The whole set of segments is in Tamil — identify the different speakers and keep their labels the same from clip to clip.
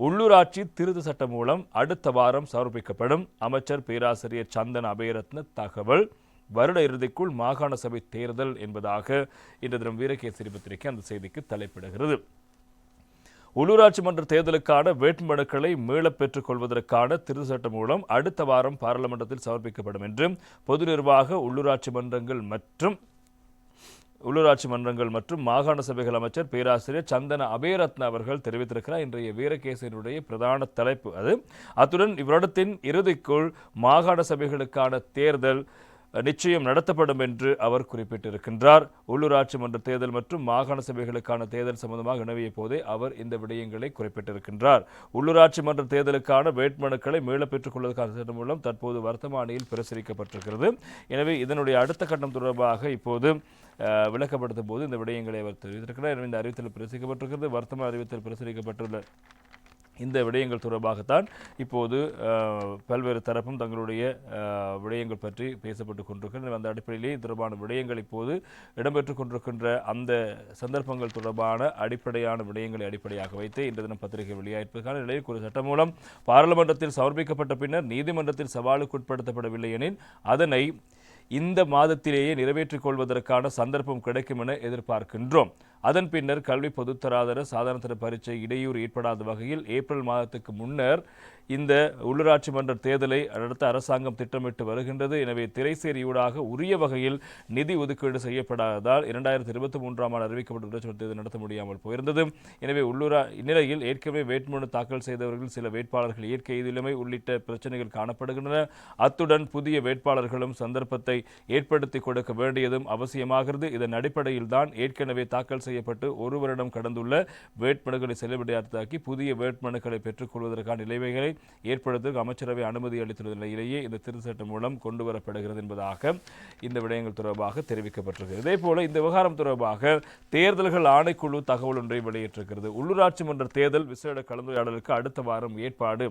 Speaker 1: உள்ளூராட்சி திருத்த சட்டம் மூலம் அடுத்த வாரம் சமர்ப்பிக்கப்படும். அமைச்சர் பேராசிரியர் சந்தன் அபயரத்ன தகவல் வருட இறுதிக்குள் மாகாண சபை தேர்தல் என்பதாக இன்று தினம் வீரகேசரி பத்திரிகை அந்த செய்திக்கு தலைப்பிடுகிறது. உள்ளூராட்சி மன்ற தேர்தலுக்கான வேட்புமனுக்களை மீளப் பெற்றுக் கொள்வதற்கான திருத்த சட்டம் மூலம் அடுத்த வாரம் பாராளுமன்றத்தில் சமர்ப்பிக்கப்படும் என்று பொது நிர்வாக உள்ளூராட்சி மன்றங்கள் மற்றும் உள்ளூராட்சி மன்றங்கள் மற்றும் மாகாண சபைகள் அமைச்சர் பேராசிரியர் சந்தன அபேரத்ன அவர்கள் தெரிவித்திருக்கிறார். இன்றைய வீரகேசனுடைய பிரதான தலைப்பு அது. அத்துடன் இவ்வருடத்தின் இறுதிக்குள் மாகாண சபைகளுக்கான தேர்தல் நிச்சயம் நடத்தப்படும் என்று அவர் குறிப்பிட்டிருக்கின்றார். உள்ளூராட்சி மன்ற தேர்தல் மற்றும் மாகாண சபைகளுக்கான தேர்தல் சம்பந்தமாக இணவிய போதே அவர் இந்த விடயங்களை குறிப்பிட்டிருக்கின்றார். உள்ளூராட்சி மன்ற தேர்தலுக்கான வேட்புமனுக்களை மீளப் பெற்றுக் கொள்வதற்கான சட்டம் மூலம் தற்போது வர்த்தமானியில் பிரசுரிக்கப்பட்டிருக்கிறது. எனவே இதனுடைய அடுத்த கட்டம் தொடர்பாக இப்போது விளக்கப்படுத்தும் போது இந்த விடயங்களை அவர் தெரிவித்திருக்கிறார். எனவே இந்த அறிவித்தல் பிரசுரிக்கப்பட்டிருக்கிறது. வர்த்தமான அறிவித்தல் பிரசுரிக்கப்பட்டுள்ள இந்த விடயங்கள் தொடர்பாகத்தான் இப்போது பல்வேறு தரப்பும் தங்களுடைய விடயங்கள் பற்றி பேசப்பட்டு கொண்டிருக்கின்றன. அந்த அடிப்படையிலே தொடர்பான விடயங்கள் இப்போது இடம்பெற்றுக் கொண்டிருக்கின்ற அந்த சந்தர்ப்பங்கள் தொடர்பான அடிப்படையான விடயங்களை அடிப்படையாக வைத்து இன்று தினம் பத்திரிகை வெளியாயிருப்பதற்கான நிலையில் ஒரு சட்டம் மூலம் பாராளுமன்றத்தில் சமர்ப்பிக்கப்பட்ட பின்னர் நீதிமன்றத்தில் சவாலுக்கு உட்படுத்தப்படவில்லை எனில் அதனை இந்த மாதத்திலேயே நிறைவேற்றிக் கொள்வதற்கான சந்தர்ப்பம் கிடைக்கும் என எதிர்பார்க்கின்றோம். அதன் பின்னர் கல்வி பொதுத்தராதர சாதாரண பரீட்சை இடையூறு ஏற்படாத வகையில் ஏப்ரல் மாதத்துக்கு முன்னர் இந்த உள்ளூராட்சி மன்ற தேர்தலை அடுத்த அரசாங்கம் திட்டமிட்டு வருகின்றது. எனவே திரைசேரியூடாக உரிய வகையில் நிதி ஒதுக்கீடு செய்யப்படாததால் இரண்டாயிரத்தி இருபத்தி மூன்றாம் ஆண்டு அறிவிக்கப்பட்ட உள்ளூராட்சி தேர்தல் நடத்த முடியாமல் போயிருந்தது. எனவே உள்ளூரா இந்நிலையில் ஏற்கனவே வேட்புமனு தாக்கல் செய்தவர்கள் சில வேட்பாளர்கள் இயற்கை எதிர்மை உள்ளிட்ட பிரச்சனைகள் காணப்படுகின்றன. அத்துடன் புதிய வேட்பாளர்களும் சந்தர்ப்பத்தை ஏற்படுத்தி கொடுக்க வேண்டியதும் அவசியமாகிறது. இதன் அடிப்படையில் தான் ஏற்கனவே தாக்கல் செய்யப்பட்டு ஒரு வருடம் கடந்துள்ள வேட்புமனுக்களை செல்லுபடியாத்தாக்கி புதிய வேட்புமனுக்களை பெற்றுக்கொள்வதற்கான நிலைமைகளை ஏற்படுத்த அமைச்சரவை அனுமதி அளித்துள்ள நிலையிலேயே இந்த திருத்த சட்டம் மூலம் கொண்டு வரப்படுகிறது என்பதாக இந்த விடயங்கள் தொடர்பாக தெரிவிக்கப்பட்டிருக்கிறது. இதே போல இந்த விவகாரம் தொடர்பாக தேர்தல்கள் ஆணைக்குழு தகவல் ஒன்றை வெளியிட்டிருக்கிறது. உள்ளூராட்சி மன்ற தேர்தல் விசேட கலந்துரையாடலுக்கு அடுத்த வாரம் ஏற்பாடு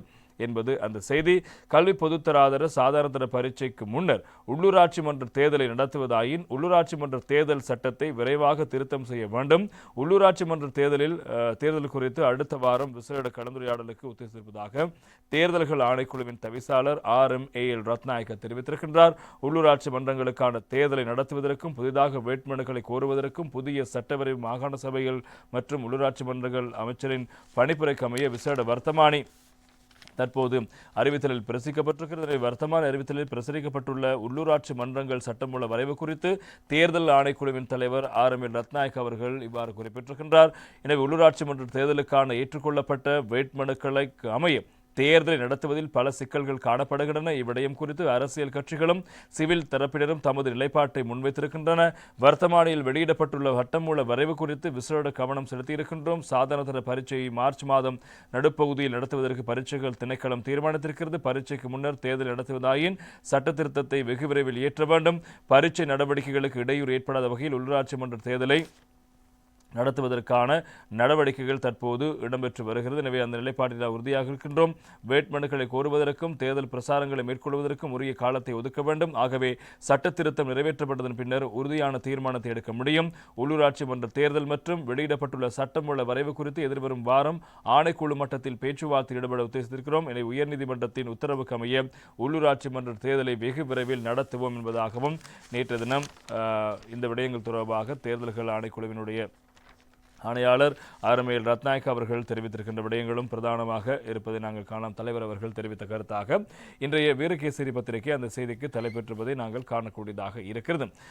Speaker 1: என்பது அந்த செய்தி. கல்வி பொதுத்தராதர சாதாரண பரீட்சைக்கு முன்னர் உள்ளூராட்சி மன்ற தேர்தலை நடத்துவதாயின் உள்ளூராட்சி மன்ற தேர்தல் சட்டத்தை விரைவாக திருத்தம் செய்ய வேண்டும். உள்ளூராட்சி மன்ற தேர்தலில் தேர்தல் குறித்து அடுத்த வாரம் விசேட கலந்துரையாடலுக்கு உத்தேசித்திருப்பதாக தேர்தல்கள் ஆணைக்குழுவின் தவிசாளர் R M A L Ratnayake தெரிவித்திருக்கின்றார். உள்ளூராட்சி மன்றங்களுக்கான தேர்தலை நடத்துவதற்கும் புதிதாக வேட்புமனுக்களை கோருவதற்கும் புதிய சட்டவரைவு மாகாண சபைகள் மற்றும் உள்ளூராட்சி மன்றங்கள் அமைச்சரின் பணிப்புரைக்கு அமைய விசேட வர்த்தமானி. தற்போது அறிவித்தலில் பிரசுரிக்கப்பட்டிருக்கிறது வர்த்தமான அறிவித்தலில் பிரசுரிக்கப்பட்டுள்ள உள்ளூராட்சி மன்றங்கள் சட்டமூல வரைவு குறித்து தேர்தல் ஆணைக்குழுவின் தலைவர் ஆர். எம். ரத்நாயக் அவர்கள் இவ்வாறு குறிப்பிட்டிருக்கின்றார். எனவே உள்ளூராட்சி மன்ற தேர்தலுக்கான ஏற்றுக்கொள்ளப்பட்ட வேட்புமனுக்களை அமைய தேர்தலை நடத்துவதில் பல சிக்கல்கள் காணப்படுகின்றன. இவ்விடயம் குறித்து அரசியல் கட்சிகளும் சிவில் தரப்பினரும் தமது நிலைப்பாட்டை முன்வைத்திருக்கின்றன. வர்த்தமானியில் வெளியிடப்பட்டுள்ள சட்டமூல வரைவு குறித்து விசேட கவனம் செலுத்தியிருக்கின்றோம். சாதனதர பரீட்சையை மார்ச் மாதம் நடுப்பகுதியில் நடத்துவதற்கு பரீட்சைகள் திணைக்களம் தீர்மானித்திருக்கிறது. பரீட்சைக்கு முன்னர் தேர்தல் நடத்துவதாயின் சட்ட திருத்தத்தை வெகு விரைவில் இயற்ற வேண்டும். பரீட்சை நடவடிக்கைகளுக்கு இடையூறு ஏற்படாத வகையில் உள்ளாட்சி மன்ற தேர்தலை நடத்துவதற்கான நடவடிக்கைகள் தற்போது இடம்பெற்று வருகிறது. எனவே அந்த நிலைப்பாட்டில் நாம் உறுதியாக இருக்கின்றோம். வேட்புமனுக்களை கோருவதற்கும் தேர்தல் பிரசாரங்களை மேற்கொள்வதற்கும் உரிய காலத்தை ஒதுக்க வேண்டும். ஆகவே சட்ட திருத்தம் நிறைவேற்றப்பட்டதன் பின்னர் உறுதியான தீர்மானத்தை எடுக்க முடியும். உள்ளூராட்சி மன்ற தேர்தல் மற்றும் வெளியிடப்பட்டுள்ள சட்டமூல வரைவு குறித்து எதிர்வரும் வாரம் ஆணைக்குழு மட்டத்தில் பேச்சுவார்த்தை ஈடுபட உத்தேசித்திருக்கிறோம். எனவே உயர்நீதிமன்றத்தின் உத்தரவுக்கு அமைய உள்ளூராட்சி மன்ற தேர்தலை வெகு விரைவில் நடத்துவோம் என்பதாகவும் நேற்று தினம் இந்த விடயங்கள் தொடர்பாக தேர்தல்கள் ஆணைக்குழுவினுடைய ஆணையாளர் ஆர்மையில் ரத்நாயக் அவர்கள் தெரிவித்திருக்கின்ற விடயங்களும் பிரதானமாக இருப்பதை நாங்கள் காணலாம். தலைவர் அவர்கள் தெரிவித்த கருத்தாக இன்றைய வீரகேசரி பத்திரிகை அந்த செய்திக்கு தலைப்பெற்றிருப்பதை நாங்கள் காணக்கூடியதாக இருக்கிறது.